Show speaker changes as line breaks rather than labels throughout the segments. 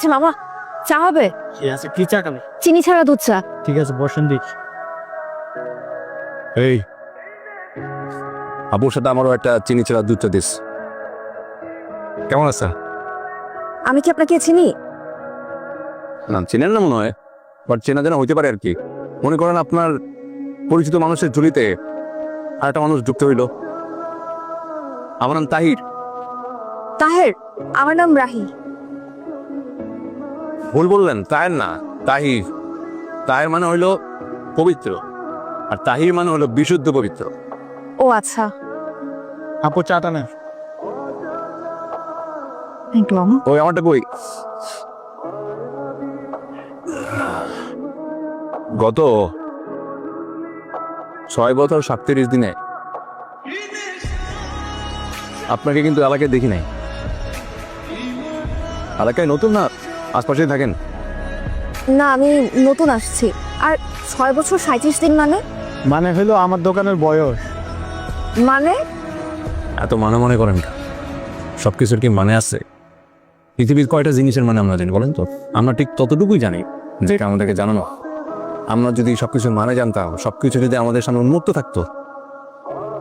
আচ্ছা মামা চা হবে?
ঠিক আছে? কি চা খাবে?
চিনি ছাড়া দুধ চা।
ঠিক আছে বসেন দিক
এই আবুর সাথে আমারও একটা চিনি ছাড়া দুধ চা দিস। কেমন আছে?
আমি কি আপনাকে চিনি?
না চেনেন না মনে হয় বাট চেনা জানা হইতে পারে আর কি। মনে করেন আপনার পরিচিত মানুষের ঝুলিতে আর একটা মানুষ যুক্ত হইল। আমার নাম তাহির।
তাহের আমার নাম রাহি।
ভুল বললেন তাহের না তাহির। তাহের মানে হইল পবিত্র আর তাহির মানে হলো বিশুদ্ধ পবিত্র।
ও আচ্ছা।
আপু চাটা না
ওই আমারটা কই? গত ছয় বছর সাতত্রিশ দিনে আপনাকে কিন্তু এলাকায় দেখি নাই। এলাকায় নতুন না? আশপাশেই থাকেন?
না আমি নতুন আসছি। আর ছয় বছর সাঁত্রিশ দিন মানে?
মানে হলো আমার দোকানের বয়স।
মানে?
এত মানে মনে করেন না সব কিছুর কি মানে আছে? পৃথিবীর কয়টা জিনিসের মানে আমরা জানি বলেন তো? আমরা ঠিক ততটুকুই জানি যেটা আমাদেরকে জানানো। আমরা যদি সব সবকিছুর মানে জানতাম সবকিছু যদি আমাদের সামনে উন্মুক্ত থাকতো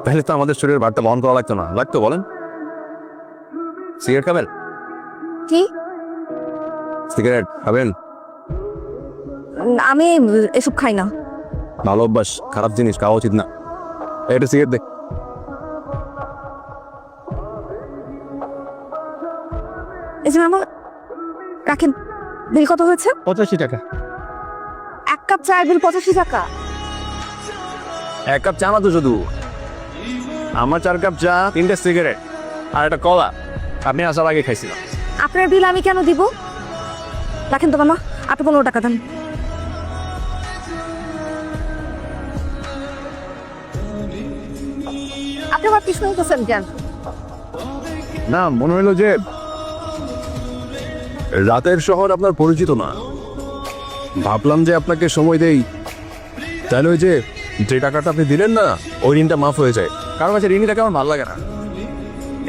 তাহলে তো আমাদের শরীরের ভারটা বহন করা লাগতো না। লাগতো বলেন। সিগারেট খাবেন?
কি?
সিগারেট খাবেন?
আমি এসব খাই না।
ভালো অভ্যাস খারাপ জিনিস খাওয়া উচিত না। একটা সিগারেট দেখ
এই যে মামা রাখেন বিল কত হয়েছে?
পঁচাশি টাকা।
এক কাপ চায়ের বিল পঁচাশি টাকা।
এক কাপ চা না তো শুধু? আমার চার কাপ চা তিনটে সিগারেট আর একটা কলা। আপনি আসার আগে খাইছিলাম।
আপনার বিল আমি কেন দিব? রাখেন তো মামা, আপনি পনেরো টাকা দেন।
না, মনে হলো যে রাতের শহর আপনার পরিচিত না। ভাবলাম যে আপনাকে সময় দেই। তাহলে ওই যে যে টাকাটা আপনি দিলেন না, ওই ঋণটা মাফ হয়ে যায়। কারণ কাছে ঋণী টাকা আমার ভালো লাগে না।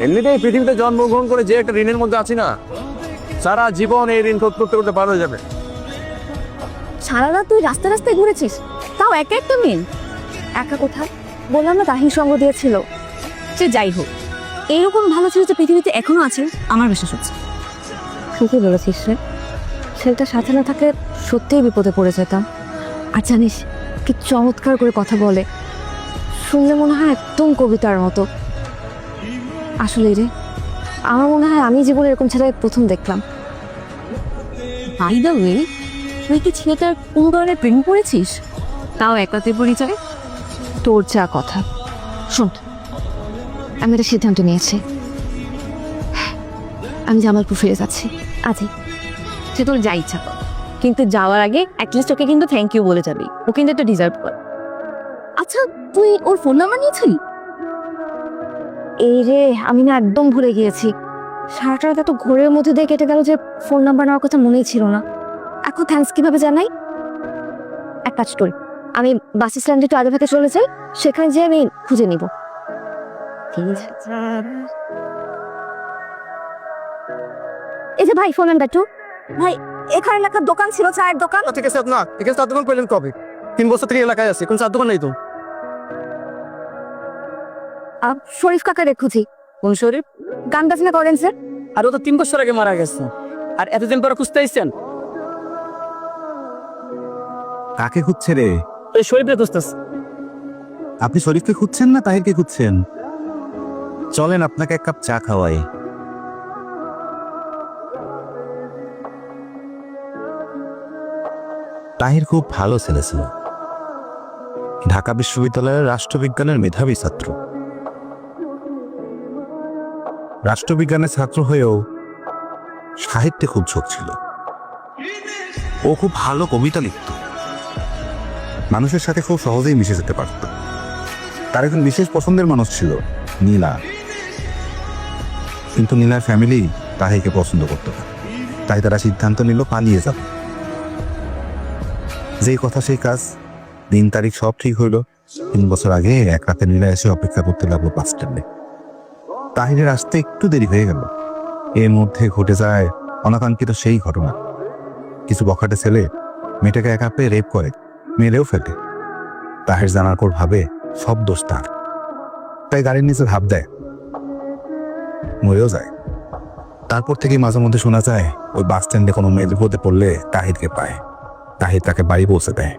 এমনিতেই পৃথিবীতে জন্মগ্রহণ করে যে একটা ঋণের মধ্যে আছি না সারা জীবন এই ঋণ শোধ করতে করতে পার যাবে।
সারা রাত তুই রাস্তা রাস্তায় ঘুরেছিস? তাও একা একটা মিল একা কোথায় বললাম না তাহির সঙ্গ দিয়েছিল। সে যাই হোক, এইরকম ভালো ছিল যে পৃথিবীতে এখনও আছে, আমার বিশ্বাস হচ্ছে। ঠিকই বলেছিস রে। ছেলেটা সাথে না থাকলে সত্যিই বিপদে পড়ে যেতাম। আর জানিস, কি চমৎকার করে কথা বলে। শুনলে মনে হয় একদম কবিতার মতো। আসলে রে আমার মনে হয় আমি জীবনে এরকম ছেলে প্রথম দেখলাম। বাই দ্য ওয়ে তুই কি ছেলেটার কোনো ধরনের প্রেম করেছিস তাও একলাতে পরিচয়? তোর যা কথা। শোন আমি একটা সিদ্ধান্ত নিয়েছি। আমি জামালপুর ফিরে যাচ্ছি। আজই সে তোর যা ইচ্ছা কিন্তু যাওয়ার আগে অ্যাটলিস্ট ওকে কিন্তু থ্যাংক ইউ বলে যাবি। ও কিন্তু একটা ডিজার্ভ কর। আচ্ছা তুই ওর ফোন নাম্বার নিয়েছিলি? এই রে, আমি না একদম ভুলে গিয়েছি। সারাটা রাত এত ঘোরের মধ্যে দিয়ে কেটে গেল যে ফোন নাম্বার নেওয়ার কথা মনেই ছিল না। এখন থ্যাঙ্কস কীভাবে জানাই? এক কাজ করি, আমি বাস স্ট্যান্ডে একটু আগে থেকে চলে যাই, সেখানে যেয়ে আমি খুঁজে নিব। এই যে ভাই ফোন নাম্বার টু। ভাই, এখানে লেখা দোকান ছিল, চায়ের দোকান।
ঠিক আছে না ঠিক আছে চার দোকান পেলেন কবে? তিন বছর থেকে এলাকায় আছে কোন চার দোকান নেই তো?
শরীফ কাকা রে খুঁজি।
কোন শরীফ?
গান বাজনা করেন স্যার।
আর ও তো তিন বছর আগে মারা গেছে। আর এতদিন পরে খুঁজতে
কাকে খুঁজছে রে?
ওই শরীফে খুঁজতেছে।
আপনি শরীফকে খুঁজছেন না তাহিরকে খুঁজছেন? চলেন আপনাকে এক কাপ চা খাওয়াই। তাহির খুব ভালো ছেলে ছিল। ঢাকা বিশ্ববিদ্যালয়ের রাষ্ট্রবিজ্ঞানের মেধাবী ছাত্র। রাষ্ট্রবিজ্ঞানের ছাত্র হয়েও সাহিত্যে খুব ঝোঁক ছিল। ও খুব ভালো কবিতা লিখত। মানুষের সাথে খুব সহজেই মিশে যেতে পারত। তার একজন বিশেষ পছন্দের মানুষ ছিল নীলা। কিন্তু নীলার ফ্যামিলি তাহিকে পছন্দ করত না। তাই তারা সিদ্ধান্ত নিল পালিয়ে যাবে। যেই কথা সেই কাজ দিন তারিখ সব ঠিক হইল। তিন বছর আগে এক রাতে নীলা এসে অপেক্ষা করতে লাগল বাস স্ট্যান্ডে। তাহিরের আসতে একটু দেরি হয়ে গেল। এর মধ্যে ঘটে যায় অনাকাঙ্ক্ষিত সেই ঘটনা। কিছু বখাটে ছেলে মেয়েটাকে একা পেয়ে রেপ করে, মেরেও ফেলে। তাহের জানার পর ভাবে সব দোষ তার। তাই গাড়ির নিচে ভাব দেয়। মরেও যায়। তারপর থেকে মাঝে মধ্যে শোনা যায়, ওই বাস স্ট্যান্ডে কোনো মেয়ে বিপদে পড়লে তাহিরকে পায়। তাহির তাকে বাড়ি পৌঁছে দেয়।